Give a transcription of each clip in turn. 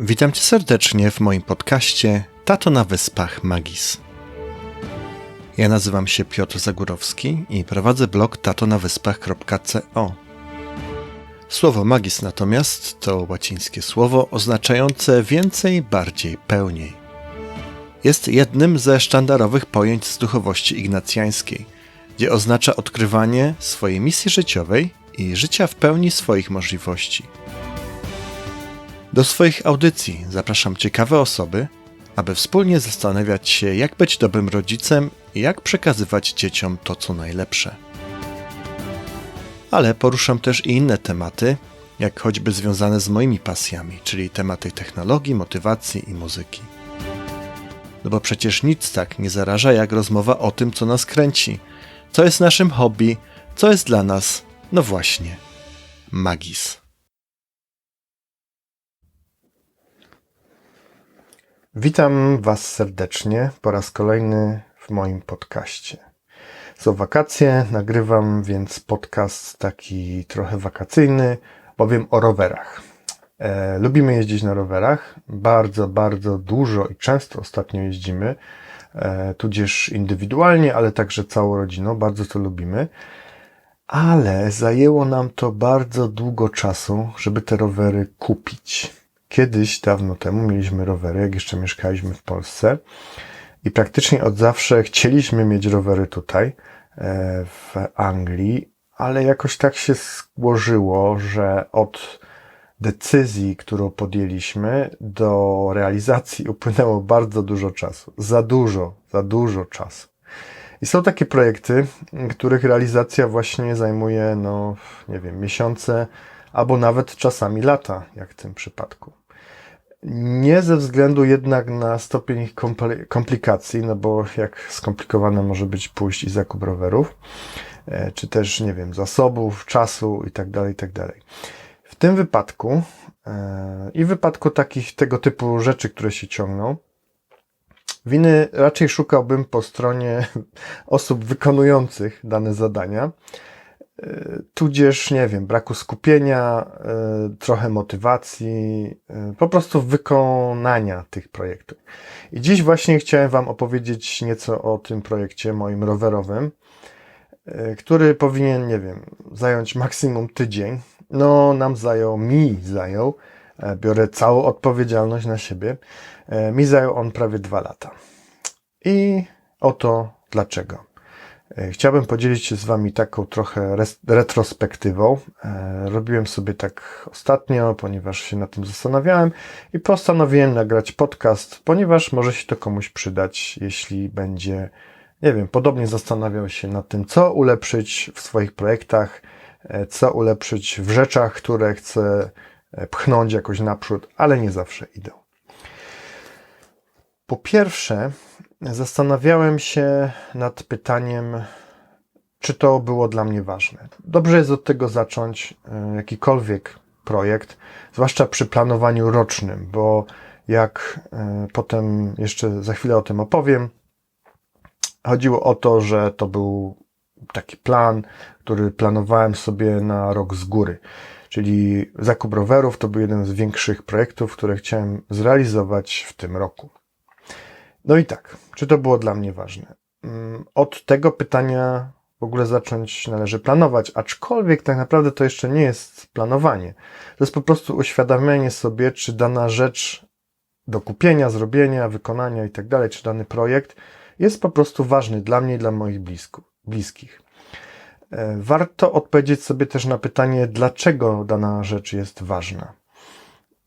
Witam Cię serdecznie w moim podcaście Tato na Wyspach Magis. Ja nazywam się Piotr Zagórowski i prowadzę blog tatonawyspach.co. Słowo magis natomiast to łacińskie słowo oznaczające więcej, bardziej, pełniej. Jest jednym ze sztandarowych pojęć z duchowości ignacjańskiej, gdzie oznacza odkrywanie swojej misji życiowej i życia w pełni swoich możliwości. Do swoich audycji zapraszam ciekawe osoby, aby wspólnie zastanawiać się, jak być dobrym rodzicem i jak przekazywać dzieciom to, co najlepsze. Ale poruszam też i inne tematy, jak choćby związane z moimi pasjami, czyli tematy technologii, motywacji i muzyki. No bo przecież nic tak nie zaraża jak rozmowa o tym, co nas kręci, co jest naszym hobby, co jest dla nas, no właśnie, magis. Witam Was serdecznie po raz kolejny w moim podcaście. Są wakacje, nagrywam więc podcast taki trochę wakacyjny, powiem o rowerach. E, lubimy jeździć na rowerach, bardzo, bardzo dużo i często ostatnio jeździmy, e, tudzież indywidualnie, ale także całą rodziną, bardzo to lubimy. Ale zajęło nam to bardzo długo czasu, żeby te rowery kupić. Kiedyś, dawno temu, mieliśmy rowery, jak jeszcze mieszkaliśmy w Polsce. I praktycznie od zawsze chcieliśmy mieć rowery tutaj, e, w Anglii, ale jakoś tak się złożyło, że od decyzji, którą podjęliśmy, do realizacji upłynęło bardzo dużo czasu. Za dużo, za dużo czasu. I są takie projekty, których realizacja właśnie zajmuje, no, nie wiem, miesiące, albo nawet czasami lata, jak w tym przypadku. Nie ze względu jednak na stopień ich komplikacji, no bo jak skomplikowane może być pójść i zakup rowerów, e, czy też, nie wiem, zasobów, czasu i tak dalej, i tak. W tym wypadku e, i w wypadku takich tego typu rzeczy, które się ciągną, winy raczej szukałbym po stronie osób wykonujących dane zadania, tudzież, nie wiem, braku skupienia, e, trochę motywacji, e, po prostu wykonania tych projektów. I dziś właśnie chciałem Wam opowiedzieć nieco o tym projekcie moim rowerowym, e, który powinien, nie wiem, zająć maksimum tydzień. No, nam zajął, mi zajął, biorę całą odpowiedzialność na siebie, mi zajął on prawie dwa lata. I oto dlaczego. E, chciałbym podzielić się z Wami taką trochę retrospektywą. E, robiłem sobie tak ostatnio, ponieważ się nad tym zastanawiałem i postanowiłem nagrać podcast, ponieważ może się to komuś przydać, jeśli będzie, nie wiem, podobnie zastanawiał się nad tym, co ulepszyć w swoich projektach, e, co ulepszyć w rzeczach, które chcę pchnąć jakoś naprzód, ale nie zawsze idą. Po pierwsze, zastanawiałem się nad pytaniem, czy to było dla mnie ważne. Dobrze jest od tego zacząć e, jakikolwiek projekt, zwłaszcza przy planowaniu rocznym, bo jak e, potem jeszcze za chwilę o tym opowiem, chodziło o to, że to był taki plan, który planowałem sobie na rok z góry. Czyli zakup rowerów to był jeden z większych projektów, które chciałem zrealizować w tym roku. No i tak, czy to było dla mnie ważne? Mm, od tego pytania w ogóle zacząć należy planować, aczkolwiek tak naprawdę to jeszcze nie jest planowanie. To jest po prostu uświadamianie sobie, czy dana rzecz do kupienia, zrobienia, wykonania i tak dalej, czy dany projekt jest po prostu ważny dla mnie i dla moich bliskich. E, warto odpowiedzieć sobie też na pytanie, dlaczego dana rzecz jest ważna.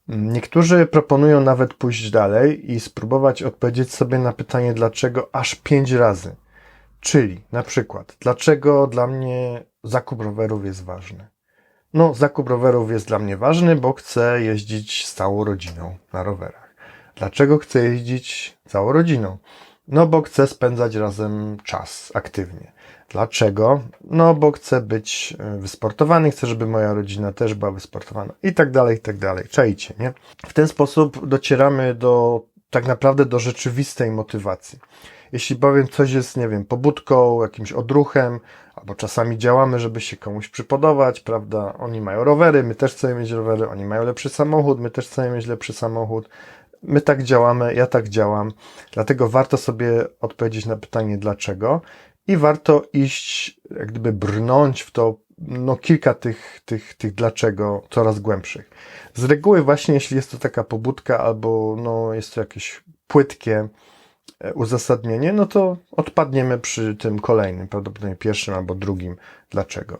Niektórzy proponują nawet pójść dalej i spróbować odpowiedzieć sobie na pytanie, dlaczego aż pięć razy. Czyli na przykład, dlaczego dla mnie zakup rowerów jest ważny? No, zakup rowerów jest dla mnie ważny, bo chcę jeździć z całą rodziną na rowerach. Dlaczego chcę jeździć całą rodziną? No, bo chcę spędzać razem czas aktywnie. Dlaczego? No, bo chcę być e, wysportowany, chcę, żeby moja rodzina też była wysportowana i tak dalej, i tak dalej. Czajcie, nie? W ten sposób docieramy do, tak naprawdę do rzeczywistej motywacji. Jeśli bowiem coś jest, nie wiem, pobudką, jakimś odruchem, albo czasami działamy, żeby się komuś przypodobać, prawda? Oni mają rowery, my też chcemy mieć rowery, oni mają lepszy samochód, my też chcemy mieć lepszy samochód. My tak działamy, ja tak działam, dlatego warto sobie odpowiedzieć na pytanie dlaczego i warto iść, jak gdyby brnąć w to, no kilka tych, tych, tych dlaczego coraz głębszych. Z reguły właśnie, jeśli jest to taka pobudka albo no, jest to jakieś płytkie e, uzasadnienie, no to odpadniemy przy tym kolejnym, prawdopodobnie pierwszym albo drugim dlaczego.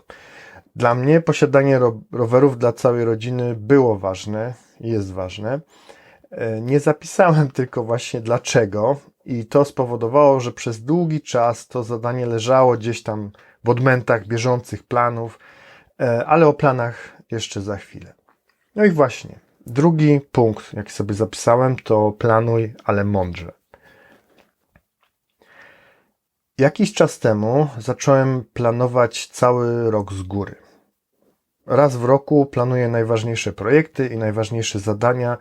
Dla mnie posiadanie ro rowerów dla całej rodziny było ważne jest ważne. E, Nie zapisałem tylko właśnie dlaczego, i to spowodowało, że przez długi czas to zadanie leżało gdzieś tam w odmętach bieżących planów, e, ale o planach jeszcze za chwilę. No i właśnie, drugi punkt, jaki sobie zapisałem, to planuj, ale mądrze. Jakiś czas temu zacząłem planować cały rok z góry. Raz w roku planuję najważniejsze projekty i najważniejsze zadania,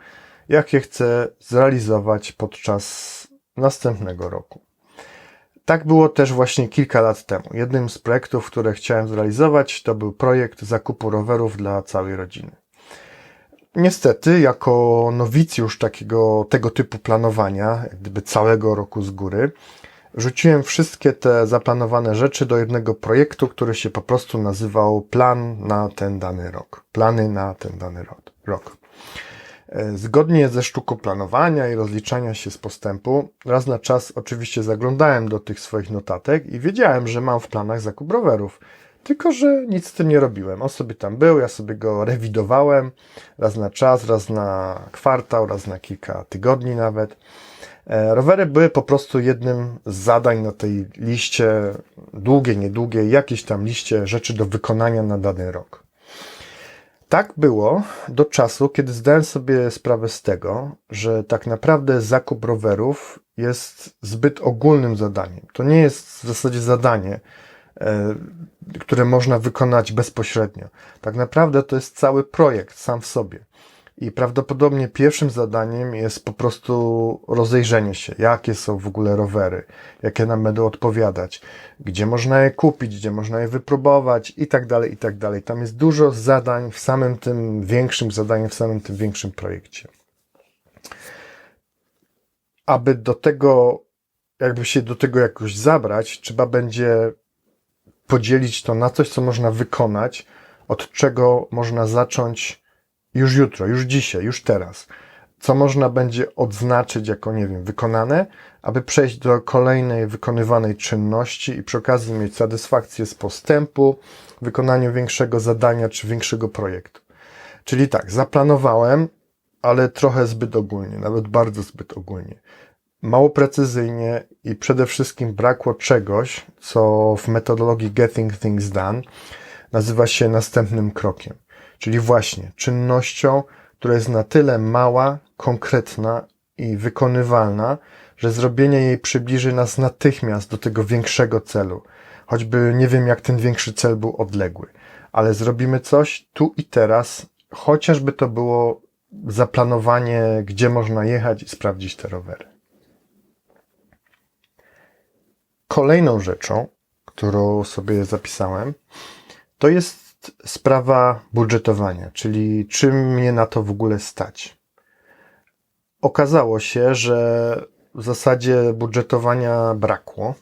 jakie chcę zrealizować podczas następnego roku. Tak było też właśnie kilka lat temu. Jednym z projektów, które chciałem zrealizować, to był projekt zakupu rowerów dla całej rodziny. Niestety, jako nowicjusz takiego, tego typu planowania, gdyby całego roku z góry, rzuciłem wszystkie te zaplanowane rzeczy do jednego projektu, który się po prostu nazywał Plan na ten dany rok. Plany na ten dany rok. E, Zgodnie ze sztuką planowania i rozliczania się z postępu, raz na czas oczywiście zaglądałem do tych swoich notatek i wiedziałem, że mam w planach zakup rowerów. Tylko, że nic z tym nie robiłem. On sobie tam był, ja sobie go rewidowałem raz na czas, raz na kwartał, raz na kilka tygodni nawet. E, Rowery były po prostu jednym z zadań na tej liście, długiej, niedługiej, jakiejś tam liście rzeczy do wykonania na dany rok. Tak było do czasu, kiedy zdałem sobie sprawę z tego, że tak naprawdę zakup rowerów jest zbyt ogólnym zadaniem. To nie jest w zasadzie zadanie, e, które można wykonać bezpośrednio. Tak naprawdę to jest cały projekt sam w sobie. I prawdopodobnie pierwszym zadaniem jest po prostu rozejrzenie się, jakie są w ogóle rowery, jakie nam będą odpowiadać, gdzie można je kupić, gdzie można je wypróbować i tak dalej, i tak dalej. Tam jest dużo zadań w samym tym większym zadaniu, w samym tym większym projekcie. Aby do tego, jakby się do tego jakoś zabrać, trzeba będzie podzielić to na coś, co można wykonać, od czego można zacząć już jutro, już dzisiaj, już teraz. Co można będzie odznaczyć jako, nie wiem, wykonane, aby przejść do kolejnej wykonywanej czynności i przy okazji mieć satysfakcję z postępu, wykonaniu większego zadania czy większego projektu. Czyli tak, zaplanowałem, ale trochę zbyt ogólnie, nawet bardzo zbyt ogólnie. Mało precyzyjnie i przede wszystkim brakło czegoś, co w metodologii Getting Things Done nazywa się następnym krokiem. Czyli właśnie czynnością, która jest na tyle mała, konkretna i wykonywalna, że zrobienie jej przybliży nas natychmiast do tego większego celu. Choćby nie wiem, jak ten większy cel był odległy, ale zrobimy coś tu i teraz, chociażby to było zaplanowanie, gdzie można jechać i sprawdzić te rowery. Kolejną rzeczą, którą sobie zapisałem, to jest sprawa budżetowania, czyli czym mnie na to w ogóle stać. Okazało się, że w zasadzie budżetowania brakło,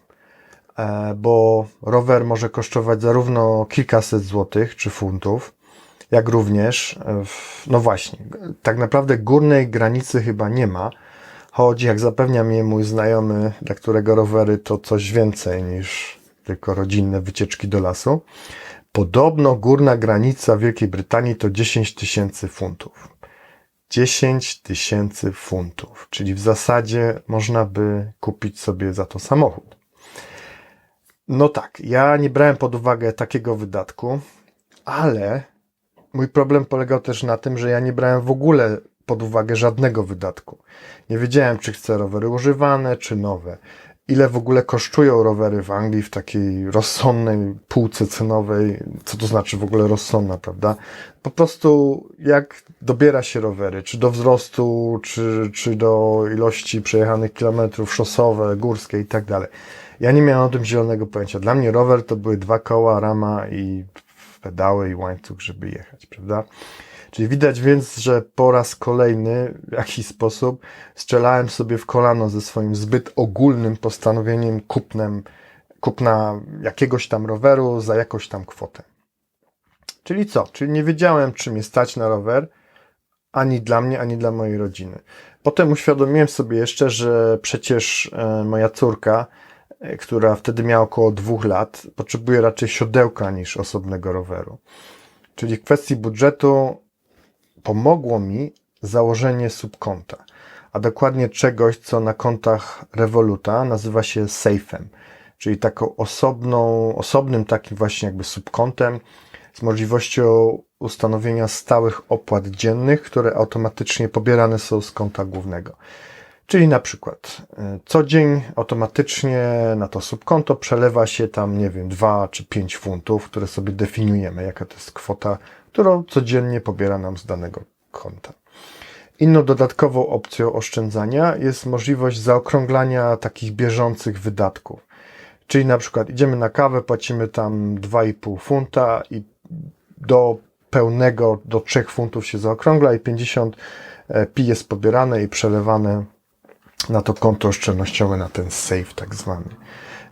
e, bo rower może kosztować zarówno kilkaset złotych czy funtów, jak również, e, no właśnie, tak naprawdę górnej granicy chyba nie ma, choć jak zapewnia mnie mój znajomy, dla którego rowery to coś więcej niż tylko rodzinne wycieczki do lasu. Podobno górna granica Wielkiej Brytanii to 10 tysięcy funtów. 10 tysięcy funtów, czyli w zasadzie można by kupić sobie za to samochód. No tak, ja nie brałem pod uwagę takiego wydatku, ale mój problem polegał też na tym, że ja nie brałem w ogóle pod uwagę żadnego wydatku. Nie wiedziałem, czy chcę rowery używane, czy nowe. Ile w ogóle kosztują rowery w Anglii w takiej rozsądnej półce cenowej. Co to znaczy w ogóle rozsądna, prawda? Po prostu jak dobiera się rowery, czy do wzrostu, czy, czy do ilości przejechanych kilometrów szosowe, górskie i tak dalej. Ja nie miałem o tym zielonego pojęcia. Dla mnie rower to były dwa koła, rama i pedały i łańcuch, żeby jechać, prawda? Czyli widać więc, że po raz kolejny w jakiś sposób strzelałem sobie w kolano ze swoim zbyt ogólnym postanowieniem kupnem, kupna jakiegoś tam roweru za jakąś tam kwotę. Czyli co? Czyli nie wiedziałem, czy mnie stać na rower, ani dla mnie, ani dla mojej rodziny. Potem uświadomiłem sobie jeszcze, że przecież e, moja córka, e, która wtedy miała około dwóch lat, potrzebuje raczej siodełka niż osobnego roweru. Czyli w kwestii budżetu pomogło mi założenie subkonta, a dokładnie czegoś, co na kontach Revoluta nazywa się Safe'em, czyli taką osobną, osobnym takim właśnie jakby subkontem z możliwością ustanowienia stałych opłat dziennych, które automatycznie pobierane są z konta głównego. Czyli na przykład y, co dzień automatycznie na to subkonto przelewa się tam, nie wiem, 2 czy 5 funtów, które sobie definiujemy, jaka to jest kwota, którą codziennie pobiera nam z danego konta. Inną dodatkową opcją oszczędzania jest możliwość zaokrąglania takich bieżących wydatków. Czyli na przykład idziemy na kawę, płacimy tam 2,5 funta i do pełnego, do 3 funtów się zaokrągla i 50 pi jest pobierane i przelewane na to konto oszczędnościowe, na ten safe tak zwany.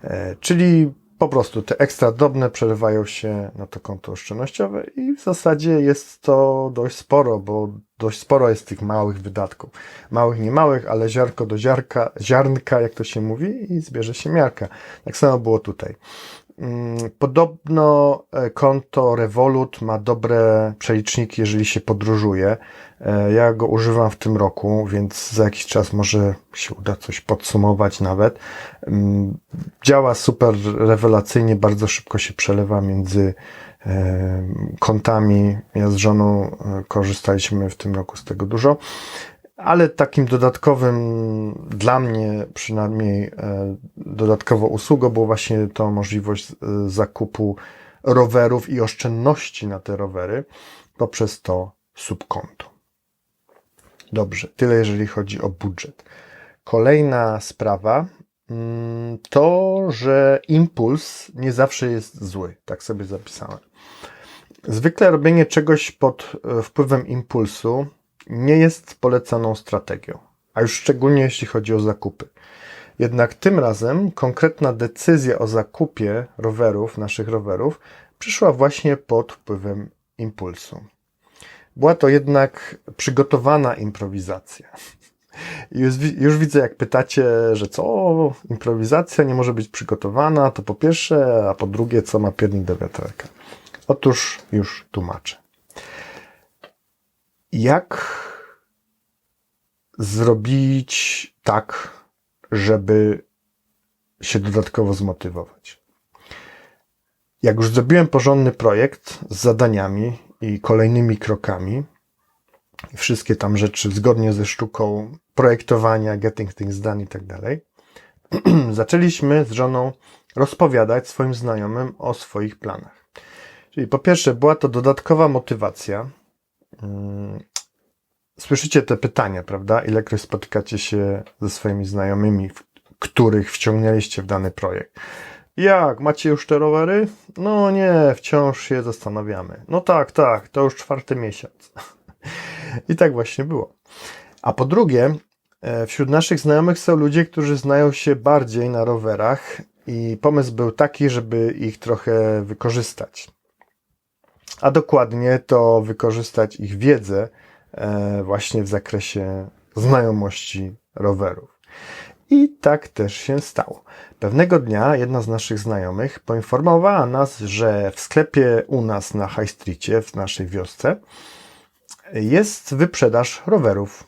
E, czyli po prostu te ekstra drobne przelewają się na to konto oszczędnościowe i w zasadzie jest to dość sporo, bo dość sporo jest tych małych wydatków. Małych, nie małych, ale ziarko do ziarka, ziarnka, jak to się mówi, i zbierze się miarka. Tak samo było tutaj. Mm, podobno e, konto Revolut ma dobre przeliczniki, jeżeli się podróżuje. E, ja go używam w tym roku, więc za jakiś czas może się uda coś podsumować nawet. Mm, działa super rewelacyjnie, bardzo szybko się przelewa między e, kontami. Ja z żoną korzystaliśmy w tym roku z tego dużo. Ale takim dodatkowym, dla mnie przynajmniej e, dodatkową usługą była właśnie to możliwość e, zakupu rowerów i oszczędności na te rowery poprzez to subkonto. Dobrze, tyle jeżeli chodzi o budżet. Kolejna sprawa mm, to, że impuls nie zawsze jest zły. Tak sobie zapisałem. Zwykle robienie czegoś pod e, wpływem impulsu nie jest polecaną strategią, a już szczególnie jeśli chodzi o zakupy. Jednak tym razem konkretna decyzja o zakupie rowerów, naszych rowerów, przyszła właśnie pod wpływem impulsu. Była to jednak przygotowana improwizacja. Już, już widzę, jak pytacie, że co, improwizacja nie może być przygotowana, to po pierwsze, a po drugie, co ma piernik do wiatraka. Otóż już tłumaczę jak zrobić tak, żeby się dodatkowo zmotywować. Jak już zrobiłem porządny projekt z zadaniami i kolejnymi krokami, wszystkie tam rzeczy zgodnie ze sztuką projektowania, getting things done i tak dalej, zaczęliśmy z żoną rozpowiadać swoim znajomym o swoich planach. Czyli po pierwsze była to dodatkowa motywacja, słyszycie te pytania, prawda? Ilekroć spotykacie się ze swoimi znajomymi, których wciągnęliście w dany projekt. Jak? Macie już te rowery? No nie, wciąż się zastanawiamy. No tak, tak, to już czwarty miesiąc. I tak właśnie było. A po drugie, e, wśród naszych znajomych są ludzie, którzy znają się bardziej na rowerach i pomysł był taki, żeby ich trochę wykorzystać a dokładnie to wykorzystać ich wiedzę e, właśnie w zakresie znajomości rowerów. I tak też się stało. Pewnego dnia jedna z naszych znajomych poinformowała nas, że w sklepie u nas na High Streetie, w naszej wiosce, jest wyprzedaż rowerów.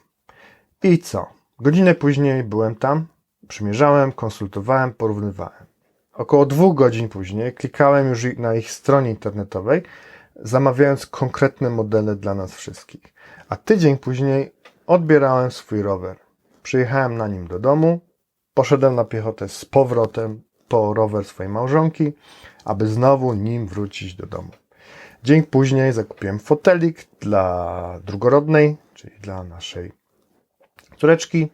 I co? Godzinę później byłem tam, przymierzałem, konsultowałem, porównywałem. Około dwóch godzin później klikałem już na ich stronie internetowej zamawiając konkretne modele dla nas wszystkich. A tydzień później odbierałem swój rower. Przyjechałem na nim do domu poszedłem na piechotę z powrotem po rower swojej małżonki, aby znowu nim wrócić do domu. Dzień później zakupiłem fotelik dla drugorodnej, czyli dla naszej córeczki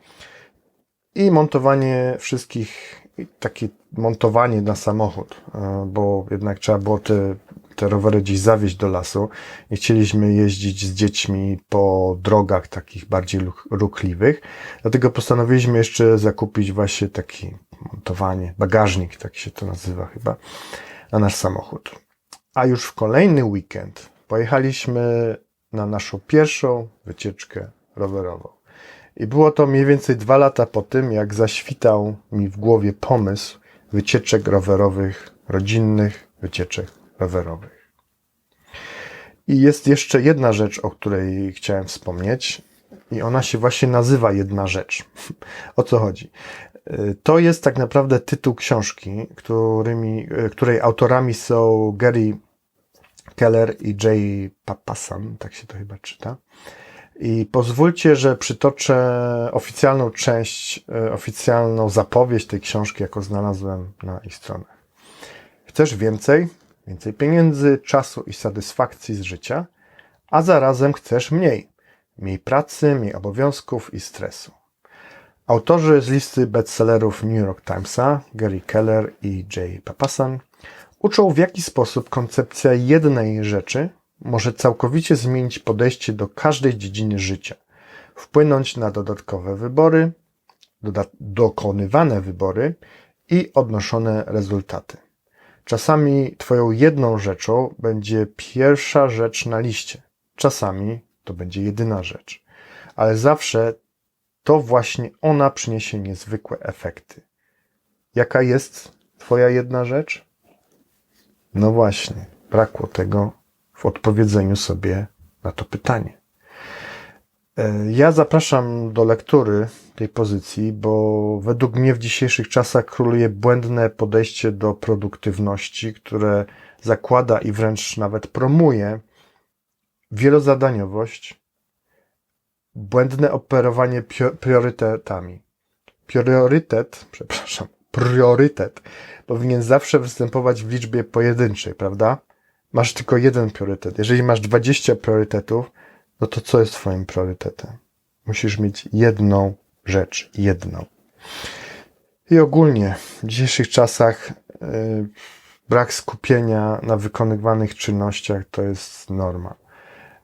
i montowanie wszystkich, takie montowanie na samochód, e, bo jednak trzeba było te, te rowery gdzieś zawieźć do lasu i chcieliśmy jeździć z dziećmi po drogach takich bardziej ruch- ruchliwych. Dlatego postanowiliśmy jeszcze zakupić właśnie taki montowanie, bagażnik, tak się to nazywa chyba, na nasz samochód. A już w kolejny weekend pojechaliśmy na naszą pierwszą wycieczkę rowerową. I było to mniej więcej dwa lata po tym, jak zaświtał mi w głowie pomysł wycieczek rowerowych, rodzinnych wycieczek rowerowych. I jest jeszcze jedna rzecz, o której chciałem wspomnieć, i ona się właśnie nazywa Jedna Rzecz. O co chodzi? Y, To jest tak naprawdę tytuł książki, którymi, y, której autorami są Gary Keller i Jay Papasan, tak się to chyba czyta. I pozwólcie, że przytoczę oficjalną część, e, oficjalną zapowiedź tej książki, jaką znalazłem na ich stronach. Chcesz więcej? Więcej pieniędzy, czasu i satysfakcji z życia, a zarazem chcesz mniej. Mniej pracy, mniej obowiązków i stresu. Autorzy z listy bestsellerów New York Timesa, Gary Keller i Jay Papasan, uczą w jaki sposób koncepcja jednej rzeczy może całkowicie zmienić podejście do każdej dziedziny życia, wpłynąć na dodatkowe wybory, dokonywane wybory i odnoszone rezultaty. Czasami Twoją jedną rzeczą będzie pierwsza rzecz na liście, czasami to będzie jedyna rzecz, ale zawsze to właśnie ona przyniesie niezwykłe efekty. Jaka jest Twoja jedna rzecz? No właśnie, brakło tego w odpowiedzeniu sobie na to pytanie. E, Ja zapraszam do lektury tej pozycji, bo według mnie w dzisiejszych czasach króluje błędne podejście do produktywności, które zakłada i wręcz nawet promuje wielozadaniowość, błędne operowanie priorytetami. Priorytet, przepraszam, priorytet powinien zawsze występować w liczbie pojedynczej, prawda? Masz tylko jeden priorytet. Jeżeli masz 20 priorytetów, no to co jest Twoim priorytetem? Musisz mieć jedną rzecz, jedną. I ogólnie w dzisiejszych czasach yy, brak skupienia na wykonywanych czynnościach to jest norma.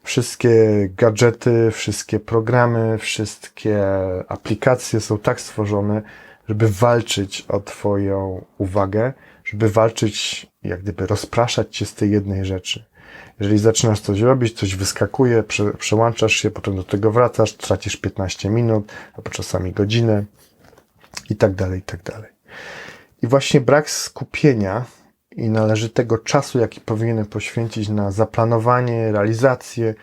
Wszystkie gadżety, wszystkie programy, wszystkie aplikacje są tak stworzone, żeby walczyć o Twoją uwagę, żeby walczyć, jak gdyby rozpraszać Cię z tej jednej rzeczy. Jeżeli zaczynasz coś robić, coś wyskakuje, prze, przełączasz się, potem do tego wracasz, tracisz 15 minut, albo czasami godzinę i tak dalej, i tak dalej. I właśnie brak skupienia i należytego czasu, jaki powinienem poświęcić na zaplanowanie, realizację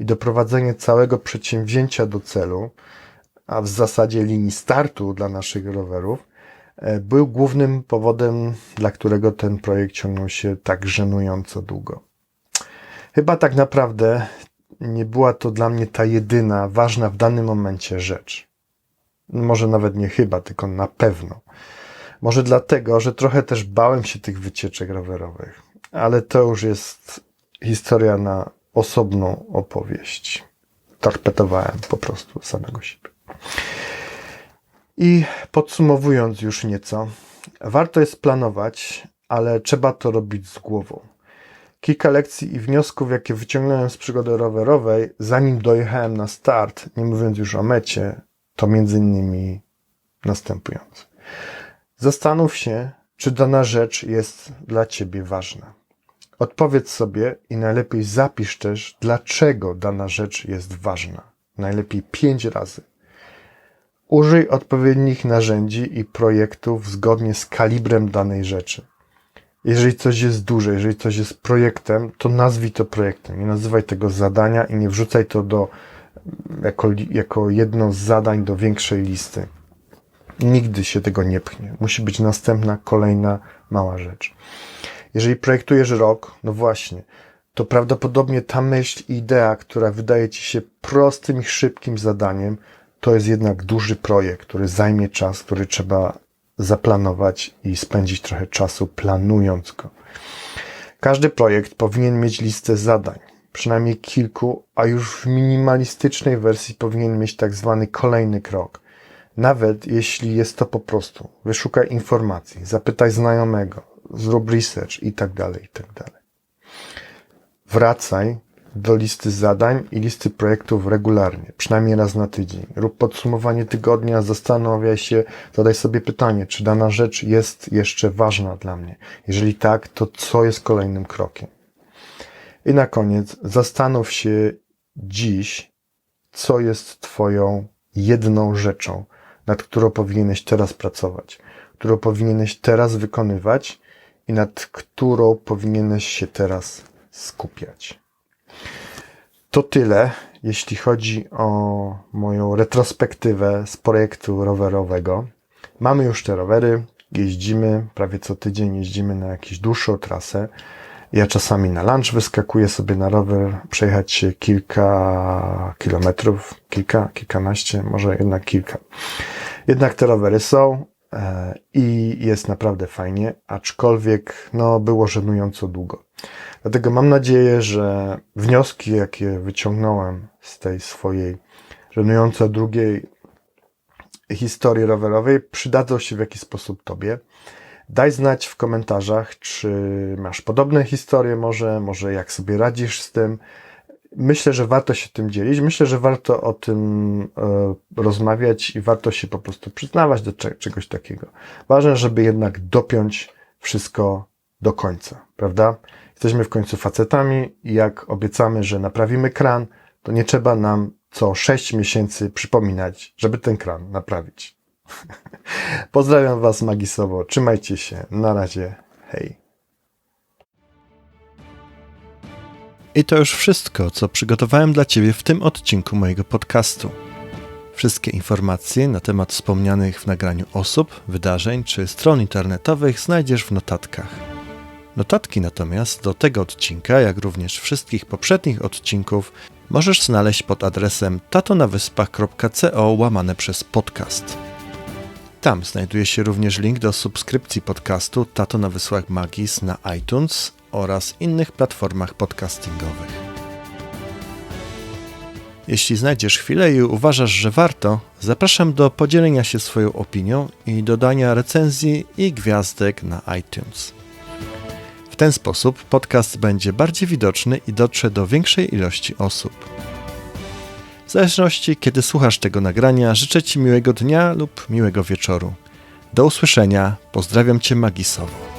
i doprowadzenie całego przedsięwzięcia do celu, a w zasadzie linii startu dla naszych rowerów, e, był głównym powodem, dla którego ten projekt ciągnął się tak żenująco długo. Chyba tak naprawdę nie była to dla mnie ta jedyna ważna w danym momencie rzecz. Może nawet nie chyba, tylko na pewno. Może dlatego, że trochę też bałem się tych wycieczek rowerowych, ale to już jest historia na osobną opowieść. Torpedowałem po prostu samego siebie. I podsumowując już nieco, warto jest planować, ale trzeba to robić z głową. Kilka lekcji i wniosków, jakie wyciągnąłem z przygody rowerowej, zanim dojechałem na start, nie mówiąc już o mecie, to między innymi następujące. Zastanów się, czy dana rzecz jest dla Ciebie ważna. Odpowiedz sobie i najlepiej zapisz też, dlaczego dana rzecz jest ważna. Najlepiej pięć razy. Użyj odpowiednich narzędzi i projektów zgodnie z kalibrem danej rzeczy. Jeżeli coś jest duże, jeżeli coś jest projektem, to nazwij to projektem. Nie nazywaj tego zadania i nie wrzucaj to do, jako, jako jedno z zadań do większej listy. Nigdy się tego nie pchnie. Musi być następna, kolejna mała rzecz. Jeżeli projektujesz rok, no właśnie, to prawdopodobnie ta myśl i idea, która wydaje ci się prostym i szybkim zadaniem, to jest jednak duży projekt, który zajmie czas, który trzeba zaplanować i spędzić trochę czasu planując go. Każdy projekt powinien mieć listę zadań, przynajmniej kilku, a już w minimalistycznej wersji powinien mieć tak zwany kolejny krok. Nawet jeśli jest to po prostu wyszukaj informacji, zapytaj znajomego, zrób research i tak dalej, i tak dalej. Wracaj do listy zadań i listy projektów regularnie, przynajmniej raz na tydzień. Rób podsumowanie tygodnia, zastanawiaj się, zadaj sobie pytanie, czy dana rzecz jest jeszcze ważna dla mnie. Jeżeli tak, to co jest kolejnym krokiem? I na koniec zastanów się dziś, co jest Twoją jedną rzeczą, nad którą powinieneś teraz pracować, którą powinieneś teraz wykonywać i nad którą powinieneś się teraz skupiać. To tyle, jeśli chodzi o moją retrospektywę z projektu rowerowego. Mamy już te rowery, jeździmy, prawie co tydzień jeździmy na jakąś dłuższą trasę. Ja czasami na lunch wyskakuję sobie na rower, przejechać się kilka kilometrów, kilka, kilkanaście, może jednak kilka. Jednak te rowery są i jest naprawdę fajnie, aczkolwiek no, było żenująco długo. Dlatego mam nadzieję, że wnioski, jakie wyciągnąłem z tej swojej żenująco drugiej historii rowerowej, przydadzą się w jakiś sposób Tobie. Daj znać w komentarzach, czy masz podobne historie, może, może jak sobie radzisz z tym. Myślę, że warto się tym dzielić. Myślę, że warto o tym e, rozmawiać i warto się po prostu przyznawać do czegoś takiego. Ważne, żeby jednak dopiąć wszystko do końca, prawda? Jesteśmy w końcu facetami i jak obiecamy, że naprawimy kran, to nie trzeba nam co 6 miesięcy przypominać, żeby ten kran naprawić. Pozdrawiam Was magisowo, trzymajcie się, na razie, hej. I to już wszystko, co przygotowałem dla Ciebie w tym odcinku mojego podcastu. Wszystkie informacje na temat wspomnianych w nagraniu osób, wydarzeń czy stron internetowych znajdziesz w notatkach. Notatki natomiast do tego odcinka, jak również wszystkich poprzednich odcinków, możesz znaleźć pod adresem tatonawyspach.co łamane przez podcast. Tam znajduje się również link do subskrypcji podcastu Tato na Wysłach Magis na iTunes oraz innych platformach podcastingowych. Jeśli znajdziesz chwilę i uważasz, że warto, zapraszam do podzielenia się swoją opinią i dodania recenzji i gwiazdek na iTunes ten sposób podcast będzie bardziej widoczny i dotrze do większej ilości osób. W zależności kiedy słuchasz tego nagrania, życzę Ci miłego dnia lub miłego wieczoru. Do usłyszenia, pozdrawiam Cię magisowo.